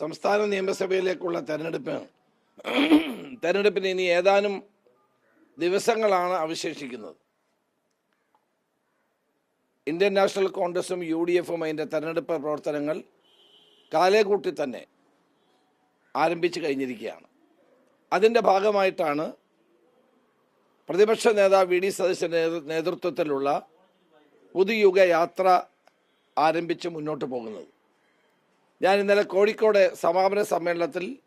സംസ്ഥാന നിയമസഭയിലേക്കുള്ള തെരഞ്ഞെടുപ്പ്. തെരഞ്ഞെടുപ്പിന് ഇനി ഏതാനും ദിവസങ്ങളാണ് അവശേഷിക്കുന്നത്. ഇന്ത്യൻ നാഷണൽ കോൺഗ്രസും യു ഡി എഫും അതിന്റെ തെരഞ്ഞെടുപ്പ് പ്രവർത്തനങ്ങൾ കാലേകൂട്ടി തന്നെ ആരംഭിച്ചു കഴിഞ്ഞിരിക്കുകയാണ്. അതിന്റെ ഭാഗമായിട്ടാണ് പ്രതിപക്ഷ നേതാവ് വി ഡി സതീശന്റെ നേതൃത്വത്തിലുള്ള പുതുയുഗ യാത്ര ആരംഭിച്ച് മുന്നോട്ട് പോകുന്നത്. ഞാൻ ഇന്നലെ കോഴിക്കോട് സമാപന സമ്മേളനത്തിൽ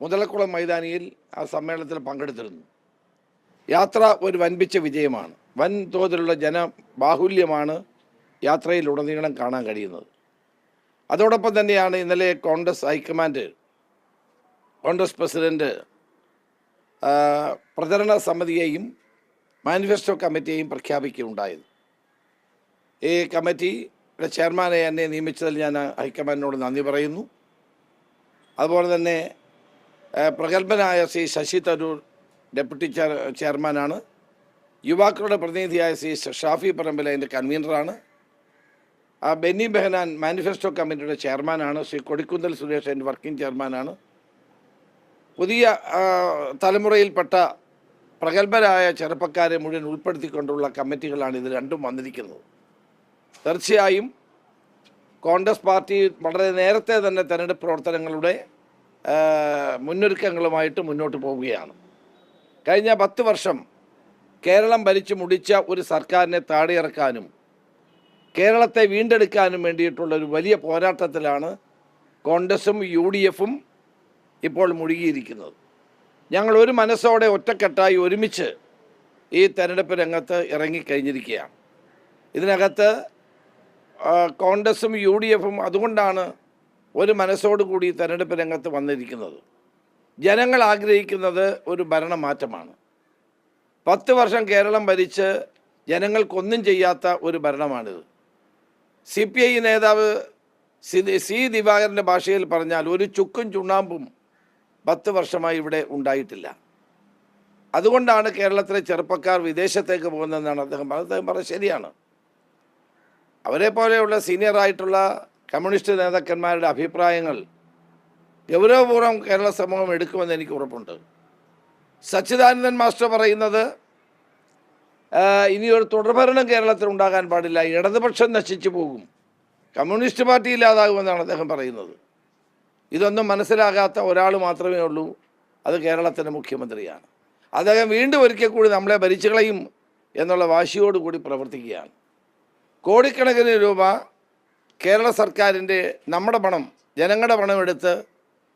മുതലക്കുളം മൈതാനിയിൽ ആ സമ്മേളനത്തിൽ പങ്കെടുത്തിരുന്നു. യാത്ര ഒരു വൻപിച്ച വിജയമാണ്. വൻ തോതിലുള്ള ജനബാഹുല്യമാണ് യാത്രയിലുടനീളം കാണാൻ കഴിയുന്നത്. അതോടൊപ്പം തന്നെയാണ് ഇന്നലെ കോൺഗ്രസ് ഹൈക്കമാൻഡ് കോൺഗ്രസ് പ്രസിഡന്റ് പ്രചരണ സമിതിയെയും മാനിഫെസ്റ്റോ കമ്മിറ്റിയെയും പ്രഖ്യാപിക്കുകയുണ്ടായത് ഈ കമ്മിറ്റിയുടെ ചെയർമാനെ എന്നെ നിയമിച്ചതിൽ ഞാൻ ഹൈക്കമാൻഡിനോട് നന്ദി പറയുന്നു. അതുപോലെ തന്നെ പ്രഗത്ഭനായ ശ്രീ ശശി തരൂർ ഡെപ്യൂട്ടി ചെയർ ചെയർമാനാണ്. യുവാക്കളുടെ പ്രതിനിധിയായ ശ്രീ ഷാഫി പറമ്പിൽ അതിന്റെ കൺവീനറാണ്. ബെന്നി ബെഹനാൻ മാനിഫെസ്റ്റോ കമ്മിറ്റിയുടെ ചെയർമാനാണ്. ശ്രീ കൊടിക്കുന്തൽ സുരേഷ് അതിന്റെ വർക്കിംഗ് ചെയർമാനാണ്. പുതിയ തലമുറയിൽപ്പെട്ട പ്രഗത്ഭരായ ചെറുപ്പക്കാരെ മുഴുവൻ ഉൾപ്പെടുത്തിക്കൊണ്ടുള്ള കമ്മിറ്റികളാണ് ഇത് രണ്ടും വന്നിരിക്കുന്നത്. തീർച്ചയായും കോൺഗ്രസ് പാർട്ടി വളരെ നേരത്തെ തന്നെ തെരഞ്ഞെടുപ്പ് പ്രവർത്തനങ്ങളുടെ മുന്നൊരുക്കങ്ങളുമായിട്ട് മുന്നോട്ട് പോവുകയാണ്. കഴിഞ്ഞ പത്ത് വർഷം കേരളം ഭരിച്ചു മുടിച്ച ഒരു സർക്കാരിനെ താടിയിറക്കാനും കേരളത്തെ വീണ്ടെടുക്കാനും വേണ്ടിയിട്ടുള്ള ഒരു വലിയ പോരാട്ടത്തിലാണ് കോൺഗ്രസും യു ഡി എഫും ഇപ്പോൾ മുഴുകിയിരിക്കുന്നത്. ഞങ്ങൾ ഒരു മനസ്സോടെ ഒറ്റക്കെട്ടായി ഒരുമിച്ച് ഈ തെരഞ്ഞെടുപ്പ് രംഗത്ത് ഇറങ്ങിക്കഴിഞ്ഞിരിക്കുകയാണ്. ഇതിനകത്ത് കോൺഗ്രസും യു ഡി എഫും അതുകൊണ്ടാണ് ഒരു മനസ്സോടുകൂടി തെരഞ്ഞെടുപ്പ് രംഗത്ത് വന്നിരിക്കുന്നത്. ജനങ്ങൾ ആഗ്രഹിക്കുന്നത് ഒരു ഭരണമാറ്റമാണ്. പത്ത് വർഷം കേരളം ഭരിച്ച് ജനങ്ങൾക്കൊന്നും ചെയ്യാത്ത ഒരു ഭരണമാണിത്. സി പി ഐ നേതാവ് സി ദിവാകരന്റെ ഭാഷയിൽ പറഞ്ഞാൽ ഒരു ചുക്കും ചുണ്ണാമ്പും പത്ത് വർഷമായി ഇവിടെ ഉണ്ടായിട്ടില്ല. അതുകൊണ്ടാണ് കേരളത്തിലെ ചെറുപ്പക്കാർ വിദേശത്തേക്ക് പോകുന്നതെന്നാണ് അദ്ദേഹം പറഞ്ഞത്. അദ്ദേഹം പറഞ്ഞത് ശരിയാണ്. അവരെ പോലെയുള്ള സീനിയറായിട്ടുള്ള കമ്മ്യൂണിസ്റ്റ് നേതാക്കന്മാരുടെ അഭിപ്രായങ്ങൾ ഗൗരവപൂർവം കേരള സമൂഹം എടുക്കുമെന്ന് എനിക്ക് ഉറപ്പുണ്ട്. സച്ചിദാനന്ദൻ മാസ്റ്റർ പറയുന്നത് ഇനി ഇനിയൊരു തുടർഭരണം കേരളത്തിൽ ഉണ്ടാകാൻ പാടില്ല ഇടതുപക്ഷം നശിച്ചു പോകും കമ്മ്യൂണിസ്റ്റ് പാർട്ടി ഇല്ലാതാകുമെന്നാണ് അദ്ദേഹം പറയുന്നത്. ഇതൊന്നും മനസ്സിലാകാത്ത ഒരാൾ മാത്രമേ ഉള്ളൂ അത് കേരളത്തിന്റെ മുഖ്യമന്ത്രിയാണ്. അദ്ദേഹം വീണ്ടും ഒരിക്കൽ കൂടി നമ്മളെ ഭരിച്ചു കളയും എന്നുള്ള വാശിയോടുകൂടി പ്രവർത്തിക്കുകയാണ്. കോടിക്കണക്കിന് രൂപ കേരള സർക്കാരിന്റെ നമ്മുടെ പണം ജനങ്ങളുടെ പണം എടുത്ത്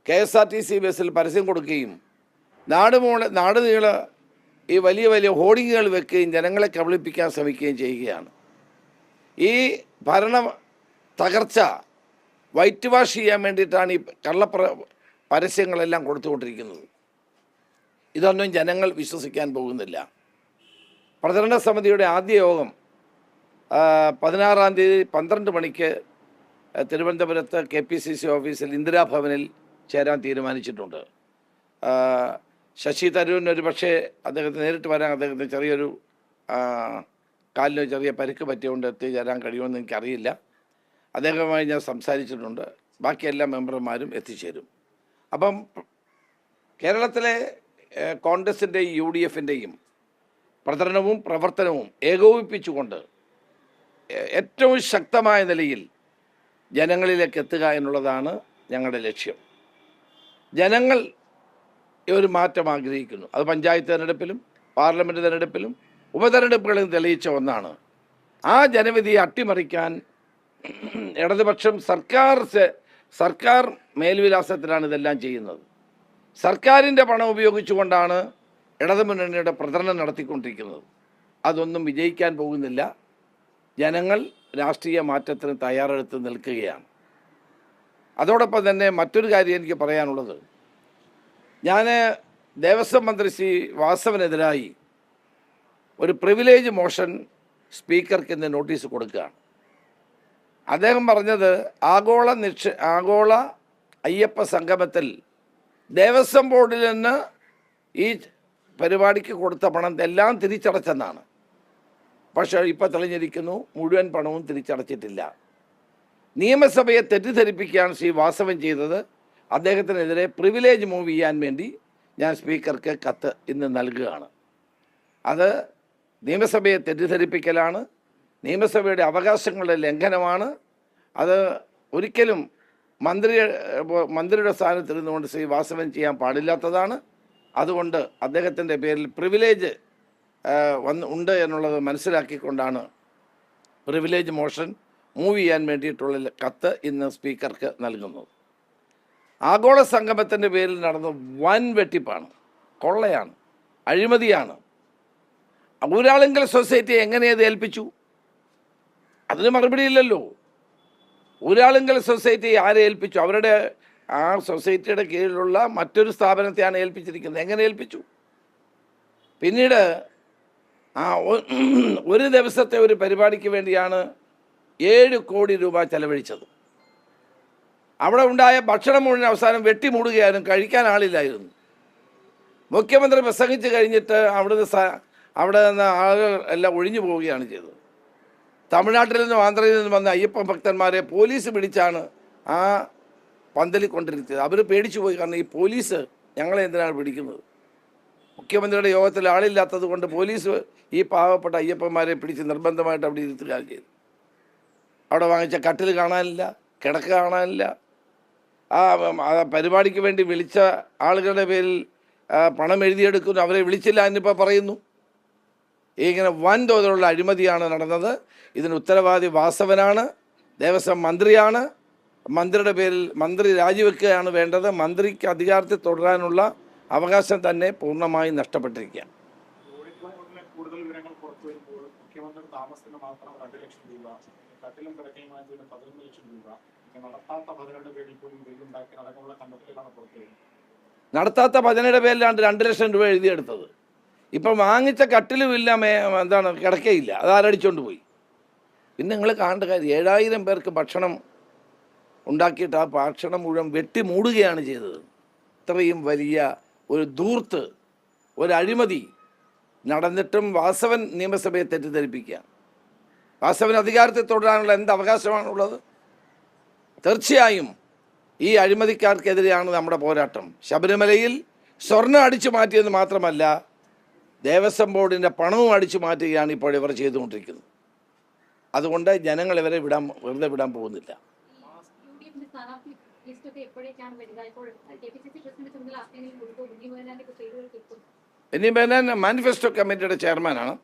K S R T C ബസ്സിൽ പരസ്യം കൊടുക്കുകയും നാട് മൂള നാട് നീള ഈ വലിയ വലിയ ഹോർഡിങ്ങുകൾ വെക്കുകയും ജനങ്ങളെ കബളിപ്പിക്കാൻ ശ്രമിക്കുകയും ചെയ്യുകയാണ്. ഈ ഭരണ തകർച്ച വൈറ്റ് വാഷ് ചെയ്യാൻ വേണ്ടിയിട്ടാണ് ഈ കള്ളപ്ര പരസ്യങ്ങളെല്ലാം കൊടുത്തുകൊണ്ടിരിക്കുന്നത്. ഇതൊന്നും ജനങ്ങൾ വിശ്വസിക്കാൻ പോകുന്നില്ല. പ്രചരണ സമിതിയുടെ ആദ്യ യോഗം പതിനാറാം തീയതി പന്ത്രണ്ട് മണിക്ക് തിരുവനന്തപുരത്ത് കെ പി സി സി ഓഫീസിൽ ഇന്ദിരാഭവനിൽ ചേരാൻ തീരുമാനിച്ചിട്ടുണ്ട്. ശശി തരൂരിന് ഒരു പക്ഷേ അദ്ദേഹത്തിന് നേരിട്ട് വരാൻ അദ്ദേഹത്തിന് ചെറിയൊരു കാലിന് ചെറിയ പരിക്ക് പറ്റിയതുകൊണ്ട് എത്തിച്ചേരാൻ കഴിയുമെന്ന് എനിക്കറിയില്ല. അദ്ദേഹവുമായി ഞാൻ സംസാരിച്ചിട്ടുണ്ട്. ബാക്കി എല്ലാ മെമ്പർമാരും എത്തിച്ചേരും. അപ്പം കേരളത്തിലെ കോൺഗ്രസിന്റെയും യു ഡി എഫിന്റെയും പ്രചരണവും പ്രവർത്തനവും ഏകോപിപ്പിച്ചുകൊണ്ട് ഏറ്റവും ശക്തമായ നിലയിൽ ജനങ്ങളിലേക്ക് എത്തുക എന്നുള്ളതാണ് ഞങ്ങളുടെ ലക്ഷ്യം. ജനങ്ങൾ ഒരു മാറ്റം ആഗ്രഹിക്കുന്നു. അത് പഞ്ചായത്ത് തിരഞ്ഞെടുപ്പിലും പാർലമെന്റ് തിരഞ്ഞെടുപ്പിലും ഉപതെരഞ്ഞെടുപ്പുകളിൽ തെളിയിച്ച ഒന്നാണ്. ആ ജനവിധിയെ അട്ടിമറിക്കാൻ ഇടതുപക്ഷം സർക്കാർ സർക്കാർ മേൽവിലാസത്തിലാണ് ഇതെല്ലാം ചെയ്യുന്നത്. സർക്കാരിന്റെ പണം ഉപയോഗിച്ചുകൊണ്ടാണ് ഇടതുമുന്നണിയുടെ പ്രചരണം നടത്തിക്കൊണ്ടിരിക്കുന്നത്. അതൊന്നും വിജയിക്കാൻ പോകുന്നില്ല. ജനങ്ങൾ രാഷ്ട്രീയ മാറ്റത്തിന് തയ്യാറെടുത്ത് നിൽക്കുകയാണ്. അതോടൊപ്പം തന്നെ മറ്റൊരു കാര്യം എനിക്ക് പറയാനുള്ളത്. ഞാൻ ദേവസ്വം മന്ത്രി ശ്രീ വാസവനെതിരായി ഒരു പ്രിവിലേജ് മോഷൻ സ്പീക്കർക്ക് ഇന്ന് നോട്ടീസ് കൊടുക്കുകയാണ്. അദ്ദേഹം പറഞ്ഞത് ആഗോള നിക്ഷ ആഗോള അയ്യപ്പ സംഗമത്തിൽ ദേവസ്വം ബോർഡിൽ നിന്ന് ഈ പരിപാടിക്ക് കൊടുത്ത പണം എല്ലാം തിരിച്ചടച്ചെന്നാണ്. പക്ഷേ ഇപ്പം തെളിഞ്ഞിരിക്കുന്നു മുഴുവൻ പണവും തിരിച്ചടച്ചിട്ടില്ല. നിയമസഭയെ തെറ്റിദ്ധരിപ്പിക്കുകയാണ് ശ്രീ വാസവൻ ചെയ്തത് അദ്ദേഹത്തിനെതിരെ പ്രിവിലേജ് മൂവ് ചെയ്യാൻ വേണ്ടി ഞാൻ സ്പീക്കർക്ക് കത്ത് ഇന്ന് നൽകുകയാണ്. അത് നിയമസഭയെ തെറ്റിദ്ധരിപ്പിക്കലാണ് നിയമസഭയുടെ അവകാശങ്ങളുടെ ലംഘനമാണ്. അത് ഒരിക്കലും മന്ത്രി മന്ത്രിയുടെ സ്ഥാനത്തിരുന്നുകൊണ്ട് ശ്രീ വാസവൻ ചെയ്യാൻ പാടില്ലാത്തതാണ്. അതുകൊണ്ട് അദ്ദേഹത്തിന്റെ പേരിൽ പ്രിവിലേജ് വന്ന് ഉണ്ട് എന്നുള്ളത് മനസ്സിലാക്കിക്കൊണ്ടാണ് പ്രിവിലേജ് മോഷൻ മൂവ് ചെയ്യാൻ വേണ്ടിയിട്ടുള്ള കത്ത് ഇന്ന് സ്പീക്കർക്ക് നൽകുന്നത്. ആഗോള സംഗമത്തിന്റെ പേരിൽ നടന്ന വൻ വെട്ടിപ്പാണ്. കൊള്ളയാണ്. അഴിമതിയാണ്. ഒരാളെങ്കിലും സൊസൈറ്റി എങ്ങനെ അത് ഏൽപ്പിച്ചു? അതിന് മറുപടി ഇല്ലല്ലോ. ഒരാളെങ്കിലും സൊസൈറ്റി ആരെ ഏൽപ്പിച്ചു? അവരുടെ ആ സൊസൈറ്റിയുടെ കീഴിലുള്ള മറ്റൊരു സ്ഥാപനത്തെയാണ് ഏൽപ്പിച്ചിരിക്കുന്നത്. എങ്ങനെ ഏൽപ്പിച്ചു? പിന്നീട് ആ ഒരു ദിവസത്തെ ഒരു പരിപാടിക്ക് വേണ്ടിയാണ് ഏഴ് കോടി രൂപ ചെലവഴിച്ചത്. അവിടെ ഉണ്ടായ ഭക്ഷണം മുഴുവൻ അവസാനം വെട്ടിമൂടുകയായിരുന്നു കഴിക്കാൻ ആളില്ലായിരുന്നു. മുഖ്യമന്ത്രി പ്രസംഗിച്ച് കഴിഞ്ഞിട്ട് അവിടുന്ന് അവിടെ നിന്ന് ആളുകൾ എല്ലാം ഒഴിഞ്ഞു പോവുകയാണ് ചെയ്തത്. തമിഴ്നാട്ടിൽ നിന്നും ആന്ധ്രയിൽ നിന്നും വന്ന അയ്യപ്പ ഭക്തന്മാരെ പോലീസ് പിടിച്ചാണ് ആ പന്തലിൽ കൊണ്ടിരുത്തിയത് അവർ പേടിച്ചു പോയി കാരണം ഈ പോലീസ് ഞങ്ങളെ എന്തിനാണ് പിടിക്കുന്നത്? മുഖ്യമന്ത്രിയുടെ യോഗത്തിൽ ആളില്ലാത്തത് കൊണ്ട് പോലീസ് ഈ പാവപ്പെട്ട അയ്യപ്പന്മാരെ പിടിച്ച് നിർബന്ധമായിട്ട് അവിടെ ഇരുത്തുകയാണ് ചെയ്തു അവിടെ വാങ്ങിച്ച കട്ടിൽ കാണാനില്ല കിടക്ക കാണാനില്ല. ആ പരിപാടിക്ക് വേണ്ടി വിളിച്ച ആളുകളുടെ പേരിൽ പണം എഴുതിയെടുക്കുന്നു. അവരെ വിളിച്ചില്ല എന്നിപ്പോൾ പറയുന്നു. ഇങ്ങനെ വൻ തോതിലുള്ള അഴിമതിയാണ് നടന്നത്. ഇതിന് ഉത്തരവാദി വാസവനാണ് ദേവസ്വം മന്ത്രിയാണ്. മന്ത്രിയുടെ പേരിൽ മന്ത്രി രാജിവെക്കുകയാണ് വേണ്ടത്. മന്ത്രിക്ക് അധികാരത്തിൽ തുടരാനുള്ള അവകാശം തന്നെ പൂർണമായും പിന്നെ നടത്താത്ത ഭജനയുടെ പേരിലാണ് രണ്ട് ലക്ഷം രൂപ എഴുതിയെടുത്തത്. ഇപ്പം വാങ്ങിച്ച കട്ടിലും ഇല്ല മേ എന്താണ് കിടക്കയില്ല അത് ആരടിച്ചോണ്ട് പോയി? പിന്നെ നിങ്ങൾ കാണേണ്ട കാര്യം ഏഴായിരം പേർക്ക് ഭക്ഷണം ഉണ്ടാക്കിയിട്ട് ആ ഭക്ഷണം മുഴുവൻ വെട്ടി മൂടുകയാണ് ചെയ്തത്. ഇത്രയും വലിയ ഒരു ദൂർത്ത് ഒരു അഴിമതി നടന്നിട്ടും വാസവൻ നിയമസഭയെ തെറ്റിദ്ധരിപ്പിക്കുക. വാസവൻ അധികാരത്തിൽ തുടരാനുള്ള എന്ത് അവകാശമാണുള്ളത് തീർച്ചയായും ഈ അഴിമതിക്കാർക്കെതിരെയാണ് നമ്മുടെ പോരാട്ടം. ശബരിമലയിൽ സ്വർണം അടിച്ചു മാറ്റിയെന്ന് മാത്രമല്ല ദേവസ്വം ബോർഡിന്റെ പണവും അടിച്ചു മാറ്റുകയാണ് ഇപ്പോൾ ഇവർ ചെയ്തുകൊണ്ടിരിക്കുന്നത്. അതുകൊണ്ട് ജനങ്ങൾ ഇവരെ വിടാൻ വെറുതെ വിടാൻ പോകുന്നില്ല യു ഡി എഫിന്റെ സ്ഥാനാർത്ഥി ലിസ്റ്റൊക്കെ എപ്പോഴേക്കാണ് വരിക ഇപ്പോൾ കെ പ്രസിഡന്റ് ചുമതല ആർക്കെങ്കിലും കൊടുത്തു ഉണ്ണി മോഹനാന്റെ പേരുകൾക്ക് ഇപ്പോൾ ഇനി ബെനൻ മാനിഫെസ്റ്റോ കമ്മിറ്റിയുടെ ചെയർമാനാണ്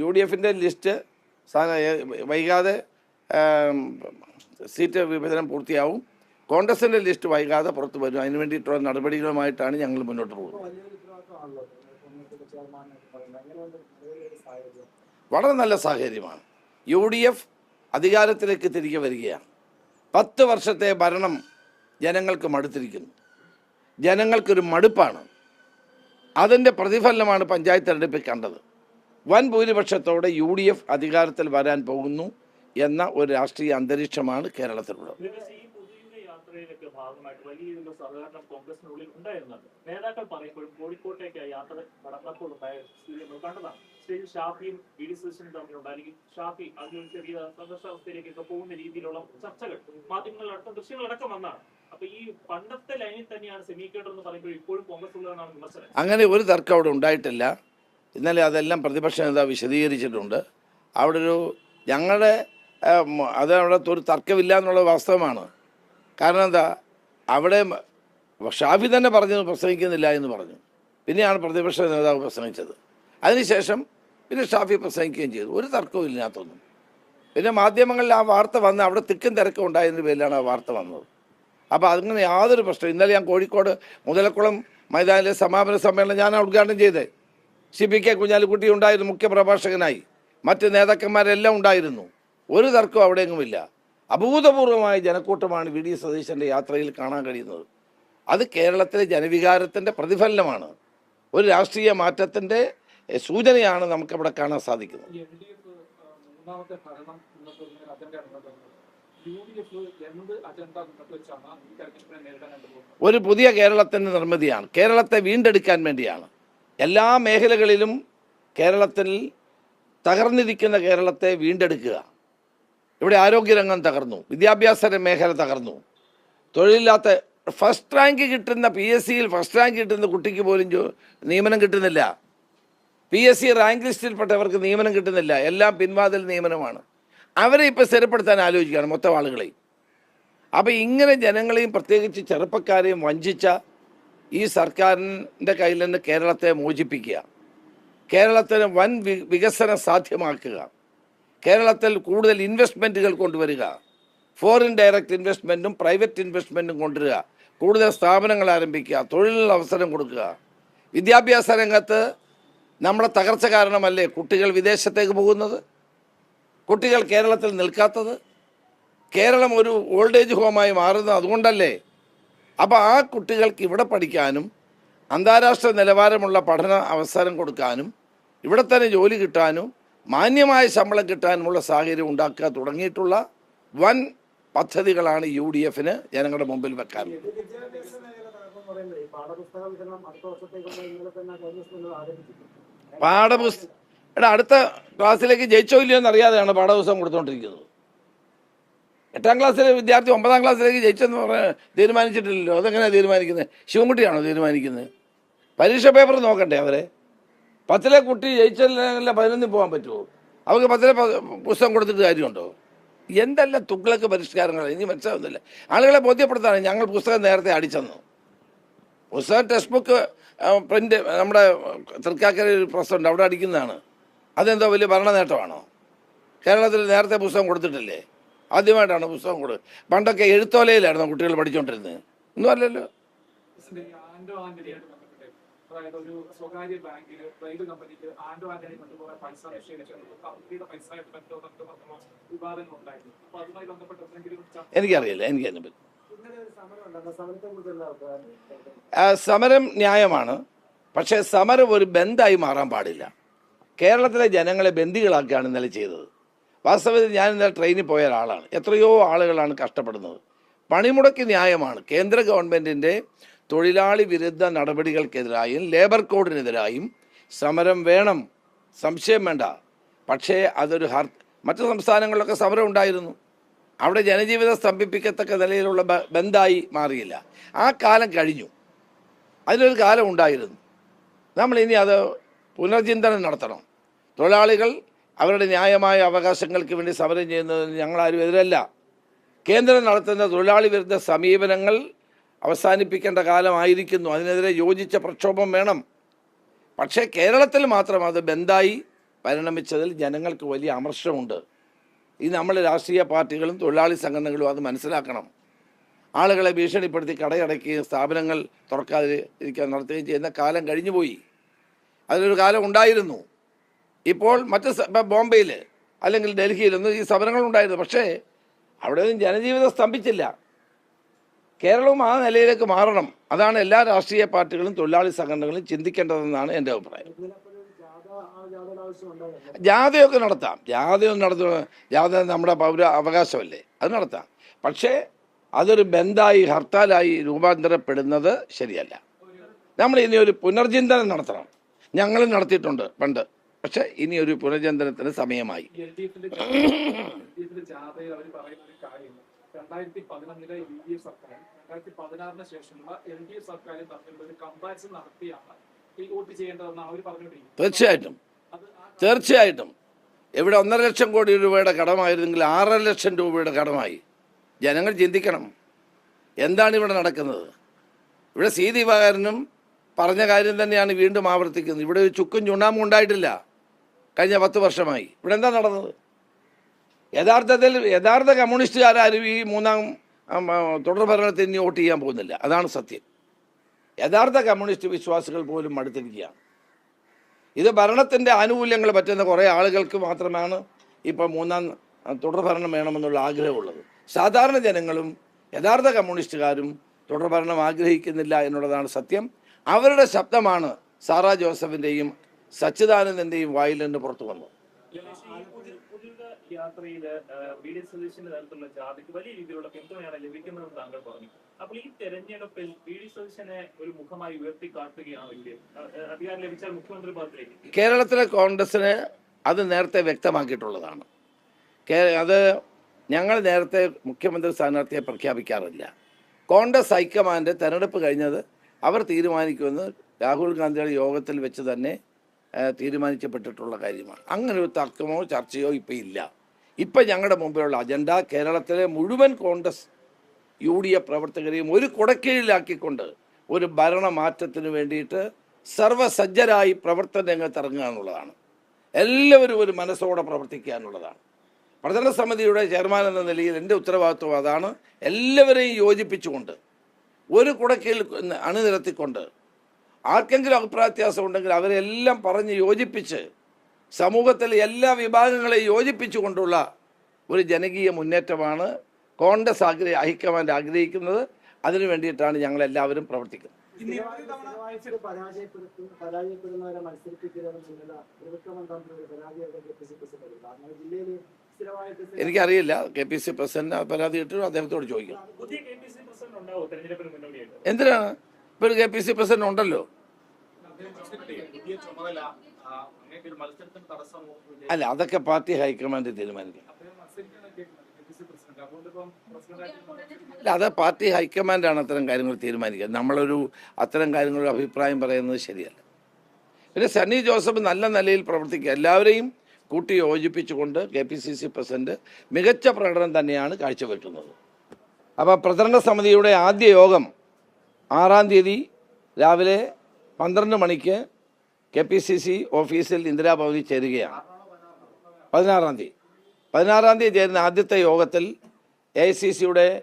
യു ഡി എഫിന്റെ ലിസ്റ്റ് വൈകാതെ സീറ്റ് വിഭജനം പൂർത്തിയാവും. കോൺഗ്രസിന്റെ ലിസ്റ്റ് വൈകാതെ പുറത്തു വരും. അതിന് വേണ്ടിയിട്ടുള്ള നടപടികളുമായിട്ടാണ് ഞങ്ങൾ മുന്നോട്ട് പോകുന്നത്. വളരെ നല്ല സാഹചര്യമാണ്. യു ഡി എഫ് അധികാരത്തിലേക്ക് തിരികെ വരികയാണ്. പത്ത് വർഷത്തെ ഭരണം ജനങ്ങൾക്ക് മടുത്തിരിക്കുന്നു. ജനങ്ങൾക്കൊരു മടുപ്പാണ്. അതിന്റെ പ്രതിഫലനമാണ് പഞ്ചായത്ത് തെരഞ്ഞെടുപ്പിൽ കണ്ടത്. വൻ ഭൂരിപക്ഷത്തോടെ യു ഡി എഫ് അധികാരത്തിൽ വരാൻ പോകുന്നു എന്ന ഒരു രാഷ്ട്രീയ അന്തരീക്ഷമാണ് കേരളത്തിലുള്ളത്. യാത്രയിലൊക്കെ ഭാഗമായിട്ട് വലിയ രീതിയിലുള്ള സഹകരണം കോൺഗ്രസിനുള്ളിൽ ഉണ്ടായിരുന്നുണ്ട് നേതാക്കൾ പറയുമ്പോഴും കോഴിക്കോട്ടേക്ക് ആ യാത്ര നടന്നപ്പോൾ ഉണ്ടായ സ്ഥിതി നമ്മൾ കണ്ടതാണ്. സ്റ്റേജിൽ ഷാഫിയും വി ഡി സതീശനും തമ്മിലുണ്ട് ഷാഫി അതിനൊരു ചെറിയ സംഘർഷാവസ്ഥയിലേക്കൊക്കെ പോകുന്ന രീതിയിലുള്ള ചർച്ചകൾ മാധ്യമങ്ങളിലടക്കം ദൃശ്യങ്ങളടക്കം വന്നാണ് ഈ ലൈനിൽ തന്നെയാണ് എന്ന് പറയുമ്പോൾ ഇപ്പോഴും കോൺഗ്രസ് ഉള്ളതാണ് അങ്ങനെ ഒരു തർക്കം അവിടെ ഉണ്ടായിട്ടില്ല. ഇന്നലെ അതെല്ലാം പ്രതിപക്ഷ നേതാവ് വിശദീകരിച്ചിട്ടുണ്ട്. അവിടെ ഒരു ഞങ്ങളുടെ അത് ഒരു തർക്കമില്ല എന്നുള്ള വാസ്തവമാണ്. കാരണം എന്താ? അവിടെ ഷാഫി തന്നെ പറഞ്ഞു പ്രസംഗിക്കുന്നില്ല എന്ന് പറഞ്ഞു. പിന്നെയാണ് പ്രതിപക്ഷ നേതാവ് പ്രസംഗിച്ചത്. അതിനുശേഷം പിന്നെ ഷാഫി പ്രസംഗിക്കുകയും ചെയ്തു. ഒരു തർക്കവും ഇല്ലാത്തൊന്നും. പിന്നെ മാധ്യമങ്ങളിൽ ആ വാർത്ത വന്ന് അവിടെ തിക്കും തിരക്കും ഉണ്ടായതിന്റെ പേരിലാണ് ആ വാർത്ത വന്നത്. അപ്പോൾ അതിങ്ങനെ യാതൊരു പ്രശ്നം ഇന്നലെ ഞാൻ കോഴിക്കോട് മുതലക്കുളം മൈതാനിലെ സമാപന സമ്മേളനം ഞാൻ ഉദ്ഘാടനം ചെയ്തേ. സി പി കെ കുഞ്ഞാലിക്കുട്ടി ഉണ്ടായിരുന്നു മുഖ്യ പ്രഭാഷകനായി മറ്റ് നേതാക്കന്മാരെല്ലാം ഉണ്ടായിരുന്നു. ഒരു തർക്കവും അവിടെയെങ്ങുമില്ല. അഭൂതപൂർവമായ ജനക്കൂട്ടമാണ് വി ഡി സതീശന്റെ യാത്രയിൽ കാണാൻ കഴിയുന്നത്. അത് കേരളത്തിലെ ജനവികാരത്തിന്റെ പ്രതിഫലനമാണ്. ഒരു രാഷ്ട്രീയ മാറ്റത്തിന്റെ സൂചനയാണ് നമുക്കവിടെ കാണാൻ സാധിക്കുന്നത്. ഒരു പുതിയ കേരളത്തിന്റെ നിർമ്മിതിയാണ്. കേരളത്തെ വീണ്ടെടുക്കാൻ വേണ്ടിയാണ്. എല്ലാ മേഖലകളിലും കേരളത്തിൽ തകർന്നിരിക്കുന്ന കേരളത്തെ വീണ്ടെടുക്കുക. ഇവിടെ ആരോഗ്യരംഗം തകർന്നു വിദ്യാഭ്യാസ മേഖല തകർന്നു. തൊഴിലില്ലാത്ത ഫസ്റ്റ് റാങ്ക് കിട്ടുന്ന പി എസ് സിയിൽ ഫസ്റ്റ് റാങ്ക് കിട്ടുന്ന കുട്ടിക്ക് പോലും നിയമനം കിട്ടുന്നില്ല. പി എസ് സി റാങ്ക് ലിസ്റ്റിൽപ്പെട്ടവർക്ക് നിയമനം കിട്ടുന്നില്ല. എല്ലാം പിൻവാതിൽ നിയമനമാണ്. അവരെ ഇപ്പോൾ സ്ഥിരപ്പെടുത്താൻ ആലോചിക്കുകയാണ് മൊത്തം ആളുകളെയും അപ്പോൾ ഇങ്ങനെ ജനങ്ങളെയും പ്രത്യേകിച്ച് ചെറുപ്പക്കാരെയും വഞ്ചിച്ച ഈ സർക്കാരിന്റെ കയ്യിൽ നിന്ന് കേരളത്തെ മോചിപ്പിക്കുക കേരളത്തിന് വൻ വികസനം സാധ്യമാക്കുക. കേരളത്തിൽ കൂടുതൽ ഇൻവെസ്റ്റ്മെന്റുകൾ കൊണ്ടുവരിക. ഫോറിൻ ഡയറക്റ്റ് ഇൻവെസ്റ്റ്മെന്റും പ്രൈവറ്റ് ഇൻവെസ്റ്റ്മെന്റും കൊണ്ടുവരിക. കൂടുതൽ സ്ഥാപനങ്ങൾ ആരംഭിക്കുക. തൊഴിലിനുള്ള അവസരം കൊടുക്കുക. വിദ്യാഭ്യാസ രംഗത്ത് നമ്മുടെ തകർച്ച കാരണമല്ലേ കുട്ടികൾ വിദേശത്തേക്ക് പോകുന്നത്? കുട്ടികൾ കേരളത്തിൽ നിൽക്കാത്തത്? കേരളം ഒരു ഓൾഡ് ഏജ് ഹോമായി മാറുന്നത് അതുകൊണ്ടല്ലേ? അപ്പോൾ ആ കുട്ടികൾക്ക് ഇവിടെ പഠിക്കാനും അന്താരാഷ്ട്ര നിലവാരമുള്ള പഠന അവസരം കൊടുക്കാനും ഇവിടെ തന്നെ ജോലി കിട്ടാനും മാന്യമായ ശമ്പളം കിട്ടാനുമുള്ള സാഹചര്യം ഉണ്ടാക്കുക തുടങ്ങിയിട്ടുള്ള വൻ പദ്ധതികളാണ് യു ഡി എഫിന് ജനങ്ങളുടെ മുമ്പിൽ ഈ പാഠപുസ്തക എടാ അടുത്ത ക്ലാസ്സിലേക്ക് ജയിച്ചോ ഇല്ലയോ എന്നറിയാതെയാണ് പാഠപുസ്തകം കൊടുത്തുകൊണ്ടിരിക്കുന്നത് എട്ടാം ക്ലാസ്സിലെ വിദ്യാർത്ഥി ഒമ്പതാം ക്ലാസ്സിലേക്ക് ജയിച്ചെന്ന് പറഞ്ഞ് തീരുമാനിച്ചിട്ടില്ലല്ലോ. അതെങ്ങനെയാണ് തീരുമാനിക്കുന്നത്? ശിവൻകുട്ടിയാണോ തീരുമാനിക്കുന്നത്? പരീക്ഷ പേപ്പർ നോക്കണ്ടേ അവരെ? പത്തിലെ കുട്ടി ജയിച്ചില്ല പതിനൊന്നിൽ പോകാൻ പറ്റുമോ അവർക്ക് പത്തിലെ പുസ്തകം കൊടുത്തിട്ട് കാര്യമുണ്ടോ? എന്തെല്ലാം തുക്കളൊക്കെ പരിഷ്കാരങ്ങൾ ഇനി മനസ്സിലാവുന്നില്ല. ആളുകളെ ബോധ്യപ്പെടുത്താണ് ഞങ്ങൾ പുസ്തകം നേരത്തെ അടിച്ചെന്നു. പുസ്തകം ടെക്സ്റ്റ് ബുക്ക് പ്രിന്റ് നമ്മുടെ തൃക്കാക്കര ഒരു പ്രസ്തുണ്ട് അവിടെ അടിക്കുന്നതാണ്. അതെന്തോ വലിയ ഭരണ നേട്ടമാണോ കേരളത്തിൽ നേരത്തെ പുസ്തകം കൊടുത്തിട്ടില്ലേ? ആദ്യമായിട്ടാണ് പുസ്തകം കൊടു പണ്ടൊക്കെ എഴുത്തോലയിലായിരുന്നു കുട്ടികൾ പഠിച്ചുകൊണ്ടിരുന്നത് ഒന്നും അല്ലല്ലോ ഈ ആൻഡോ ആന്റണിയായിട്ട് ബന്ധപ്പെട്ട് അതായത് ഒരു സ്വകാര്യ ബാങ്കിൽ പ്രൈവറ്റ് കമ്പനിക്ക് ആൻഡോ ആന്റണി കൊണ്ടുപോകാൻ പൈസ നിക്ഷേപിച്ചത് കമ്പനിയുടെ പൈസയായിട്ട് ബന്ധപ്പെട്ട് പറഞ്ഞ വിവാദങ്ങൾ ഉണ്ടായിരുന്നു. അപ്പൊ അതുമായി ബന്ധപ്പെട്ട് എന്തെങ്കിലും എനിക്കറിയില്ല എനിക്ക് അതിനെ പറ്റി. ഇന്നലെ ഒരു സമരം ഉണ്ടായിരുന്നു സമരത്തെ കുറിച്ച് ആ, സമരം ന്യായമാണ്. പക്ഷേ സമരം ഒരു ബന്ധായി മാറാൻ പാടില്ല. കേരളത്തിലെ ജനങ്ങളെ ബന്ദികളാക്കിയാണ് ഇന്നലെ ചെയ്തത്. വാസ്തവത്തിൽ ഞാൻ ഇന്നലെ ട്രെയിനിൽ പോയ ഒരാളാണ്. എത്രയോ ആളുകളാണ് കഷ്ടപ്പെടുന്നത്. പണിമുടക്ക് ന്യായമാണ്. കേന്ദ്ര ഗവൺമെന്റിന്റെ തൊഴിലാളി വിരുദ്ധ നടപടികൾക്കെതിരായും ലേബർ കോഡിനെതിരായും സമരം വേണം. സംശയം വേണ്ട. പക്ഷേ അതൊരു ഹർ മറ്റു സംസ്ഥാനങ്ങളിലൊക്കെ സമരം ഉണ്ടായിരുന്നു. അവിടെ ജനജീവിതം സ്തംഭിപ്പിക്കത്തക്ക നിലയിലുള്ള ബന്ധായി മാറിയില്ല. ആ കാലം കഴിഞ്ഞു. അതിനൊരു കാലം ഉണ്ടായിരുന്നു. നമ്മൾ ഇനി അത് പുനർചിന്തനം നടത്തണം. തൊഴിലാളികൾ അവരുടെ ന്യായമായ അവകാശങ്ങൾക്ക് വേണ്ടി സമരം ചെയ്യുന്നതിന് ഞങ്ങളാരും എതിരല്ല. കേന്ദ്രം നടത്തുന്ന തൊഴിലാളി വിരുദ്ധ സമീപനങ്ങൾ അവസാനിപ്പിക്കേണ്ട കാലമായിരിക്കുന്നു. അതിനെതിരെ യോജിച്ച പ്രക്ഷോഭം വേണം. പക്ഷേ കേരളത്തിൽ മാത്രം അത് ബന്ധായി പരിണമിച്ചതിൽ ജനങ്ങൾക്ക് വലിയ അമർഷമുണ്ട്. ഈ നമ്മൾ രാഷ്ട്രീയ പാർട്ടികളും തൊഴിലാളി സംഘടനകളും അത് മനസ്സിലാക്കണം. ആളുകളെ ഭീഷണിപ്പെടുത്തി കടയടയ്ക്കുകയും സ്ഥാപനങ്ങൾ തുറക്കാതെ ഇരിക്കാൻ നടത്തുകയും ചെയ്യുന്ന കാലം കഴിഞ്ഞുപോയി. അതിനൊരു കാലം ഉണ്ടായിരുന്നു. ഇപ്പോൾ മറ്റ് ബോംബെയിൽ അല്ലെങ്കിൽ ഡൽഹിയിലൊന്നും ഈ സമരങ്ങൾ പക്ഷേ അവിടെയൊന്നും ജനജീവിതം സ്തംഭിച്ചില്ല. കേരളവും ആ നിലയിലേക്ക് മാറണം. അതാണ് എല്ലാ രാഷ്ട്രീയ പാർട്ടികളും തൊഴിലാളി സംഘടനകളും ചിന്തിക്കേണ്ടതെന്നാണ് എന്റെ അഭിപ്രായം. ജാഥയൊക്കെ നടത്താം. ജാഥയൊന്നും നടത്തുക ജാഥ നമ്മുടെ പൗര അവകാശമല്ലേ? അത് നടത്താം. പക്ഷേ അതൊരു ബന്ധായി ഹർത്താലായി രൂപാന്തരപ്പെടുന്നത് ശരിയല്ല. നമ്മൾ ഇനി ഒരു പുനർചിന്തനം നടത്തണം. ഞങ്ങൾ നടത്തിയിട്ടുണ്ട് പണ്ട്. പക്ഷെ ഇനി ഒരു പുനർചിന്തനത്തിന് സമയമായി. രണ്ടായിരത്തി പതിനൊന്നിലെ യു ഡി എഫ് സർക്കാർ രണ്ടായിരത്തി പതിനാറിന് ശേഷമുള്ള എൽ ഡി എഫ് സർക്കാരും തമ്മിലുള്ള ഒരു കമ്പാരിസൺ നടത്തിയാണ് ഈ വോട്ട് ചെയ്യേണ്ടതെന്നാണ് അവർ പറഞ്ഞുകൊണ്ടിരിക്കുന്നത്. തീർച്ചയായിട്ടും. തീർച്ചയായിട്ടും. ഇവിടെ ഒന്നര ലക്ഷം കോടി രൂപയുടെ കടമായിരുന്നെങ്കിൽ ആറര ലക്ഷം രൂപയുടെ കടമായി. ജനങ്ങൾ ചിന്തിക്കണം. എന്താണ് ഇവിടെ നടക്കുന്നത്? ഇവിടെ സി ദിവാകരനും പറഞ്ഞ കാര്യം തന്നെയാണ് വീണ്ടും ആവർത്തിക്കുന്നത്. ഇവിടെ ഒരു ചുക്കും ചുണ്ണാമും ഉണ്ടായിട്ടില്ല. കഴിഞ്ഞ പത്ത് വർഷമായി. ഇവിടെ എന്താ നടന്നത്? യഥാർത്ഥത്തിൽ യഥാർത്ഥ കമ്മ്യൂണിസ്റ്റുകാരും ഈ മൂന്നാം തുടർ ഭരണത്തിന് ഇനി വോട്ട് ചെയ്യാൻ പോകുന്നില്ല. അതാണ് സത്യം. യഥാർത്ഥ കമ്മ്യൂണിസ്റ്റ് വിശ്വാസികൾ പോലും മടുത്തിരിക്കുകയാണ്. ഇത് ഭരണത്തിന്റെ ആനുകൂല്യങ്ങൾ പറ്റുന്ന കുറേ ആളുകൾക്ക് മാത്രമാണ് ഇപ്പോൾ മൂന്നാം തുടർഭരണം വേണമെന്നുള്ള ആഗ്രഹമുള്ളത്. സാധാരണ ജനങ്ങളും യഥാർത്ഥ കമ്മ്യൂണിസ്റ്റുകാരും തുടർഭരണം ആഗ്രഹിക്കുന്നില്ല എന്നുള്ളതാണ് സത്യം. അവരുടെ ശബ്ദമാണ് സാറാ ജോസഫിന്റെയും സച്ചിദാനന്ദന്റെയും വായിൽ നിന്ന് പുറത്തു വന്നത് ലതീഷ്, ഈ പുതിയ- പുതിയ യാത്രയിൽ ബി ഡി സതീശന്റെ തരത്തിലുള്ള ജാതിക്ക് വലിയ രീതിയിലുള്ള പിന്തുണയാണ് ലഭിക്കുന്നതെന്ന് താങ്കൾ പറഞ്ഞു. അപ്പോൾ ഈ തെരഞ്ഞെടുപ്പിൽ ബി ഡി സതീശനെ ഒരു മുഖമായി ഉയർത്തി കാട്ടുകയാണ് യു ഡി അധികാരം ലഭിച്ചാൽ മുഖ്യമന്ത്രി പദത്തിലേക്ക് കേരളത്തിലെ കോൺഗ്രസിന് അത് നേരത്തെ വ്യക്തമാക്കിയിട്ടുള്ളതാണ്. അത് ഞങ്ങൾ നേരത്തെ മുഖ്യമന്ത്രി സ്ഥാനാർത്ഥിയെ പ്രഖ്യാപിക്കാറില്ല. കോൺഗ്രസ് ഹൈക്കമാൻഡ് തെരഞ്ഞെടുപ്പ് കഴിഞ്ഞത് അവർ തീരുമാനിക്കുമെന്ന് രാഹുൽ ഗാന്ധിയുടെ യോഗത്തിൽ വെച്ച് തന്നെ തീരുമാനിക്കപ്പെട്ടിട്ടുള്ള കാര്യമാണ്. അങ്ങനെ ഒരു തർക്കമോ ചർച്ചയോ ഇപ്പോൾ ഇല്ല. ഇപ്പം ഞങ്ങളുടെ മുമ്പിലുള്ള അജണ്ട കേരളത്തിലെ മുഴുവൻ കോൺഗ്രസ് യു ഡി എഫ് പ്രവർത്തകരെയും ഒരു കുടക്കീഴിലാക്കിക്കൊണ്ട് ഒരു ഭരണമാറ്റത്തിന് വേണ്ടിയിട്ട് സർവസജ്ജരായി പ്രവർത്തന രംഗത്ത് ഇറങ്ങുക എന്നുള്ളതാണ്. എല്ലാവരും ഒരു മനസ്സോടെ പ്രവർത്തിക്കുക എന്നുള്ളതാണ്. സമിതിയുടെ ചെയർമാൻ എന്ന നിലയിൽ എന്റെ ഉത്തരവാദിത്വം അതാണ്. എല്ലാവരെയും യോജിപ്പിച്ചുകൊണ്ട് ഒരു കുടക്കീൽ അണിനിരത്തിക്കൊണ്ട് ആർക്കെങ്കിലും അഭിപ്രായ വ്യത്യാസം ഉണ്ടെങ്കിൽ അവരെല്ലാം പറഞ്ഞ് യോജിപ്പിച്ച് സമൂഹത്തിലെ എല്ലാ വിഭാഗങ്ങളെയും യോജിപ്പിച്ചുകൊണ്ടുള്ള ഒരു ജനകീയ മുന്നേറ്റമാണ് കോൺഗ്രസ് ആഗ്രഹ ഹൈക്കമാൻഡ് ആഗ്രഹിക്കുന്നത്. അതിനു വേണ്ടിയിട്ടാണ് ഞങ്ങൾ എല്ലാവരും പ്രവർത്തിക്കുന്നത് എനിക്കറിയില്ല. കെ പി സി പ്രസിഡന്റ് പരാതി കിട്ടും അദ്ദേഹത്തോട് ചോദിക്കാം. എന്തിനാണ്? ഇപ്പോൾ കെ പി സി പ്രസിഡന്റ് ഉണ്ടല്ലോ പുതിയ ചുമതല ആ, അങ്ങേക്ക് ഒരു മത്സരത്തിന് തടസ്സമോ അല്ല അതൊക്കെ പാർട്ടി ഹൈക്കമാൻഡ് തീരുമാനിക്കും. അല്ല അത് പാർട്ടി ഹൈക്കമാൻഡാണ് അത്തരം കാര്യങ്ങൾ തീരുമാനിക്കുക. നമ്മളൊരു അത്തരം കാര്യങ്ങളുടെ അഭിപ്രായം പറയുന്നത് ശരിയല്ല. പിന്നെ സണ്ണി ജോസഫ് നല്ല നിലയിൽ പ്രവർത്തിക്കുക. എല്ലാവരെയും കൂട്ടി യോജിപ്പിച്ചുകൊണ്ട് K P C C president മികച്ച പ്രകടനം തന്നെയാണ് കാഴ്ചവെക്കുന്നത്. അപ്പോൾ പ്രചരണ സമിതിയുടെ ആദ്യ യോഗം ആറാം തീയതി രാവിലെ പന്ത്രണ്ട് മണിക്ക് കെ പി സി സി ഓഫീസിൽ ഇന്ദിരാഭവനിൽ ചേരുകയാണ്. പതിനാറാം തീയതി. പതിനാറാം തീയതി ചേരുന്ന ആദ്യത്തെ യോഗത്തിൽ എ ഐ സി സിയുടെ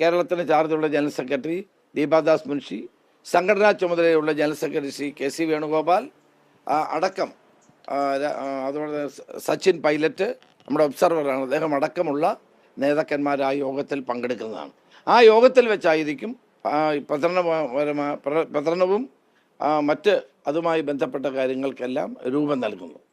കേരളത്തിന് ചാർജുള്ള ജനറൽ സെക്രട്ടറി ദീപാദാസ് മുൻഷി സംഘടനാ ചുമതലയുള്ള general secretary Shri K C Venugopal അടക്കം അതുപോലെ സച്ചിൻ പൈലറ്റ് നമ്മുടെ ഒബ്സർവറാണ് അദ്ദേഹം അടക്കമുള്ള നേതാക്കന്മാർ ആ യോഗത്തിൽ പങ്കെടുക്കുന്നതാണ്. ആ യോഗത്തിൽ വെച്ചായിരിക്കും പ്രചരണപരമായ പ്ര- പ്രചരണവും മറ്റ് അതുമായി ബന്ധപ്പെട്ട കാര്യങ്ങൾക്കെല്ലാം രൂപം നൽകുന്നത്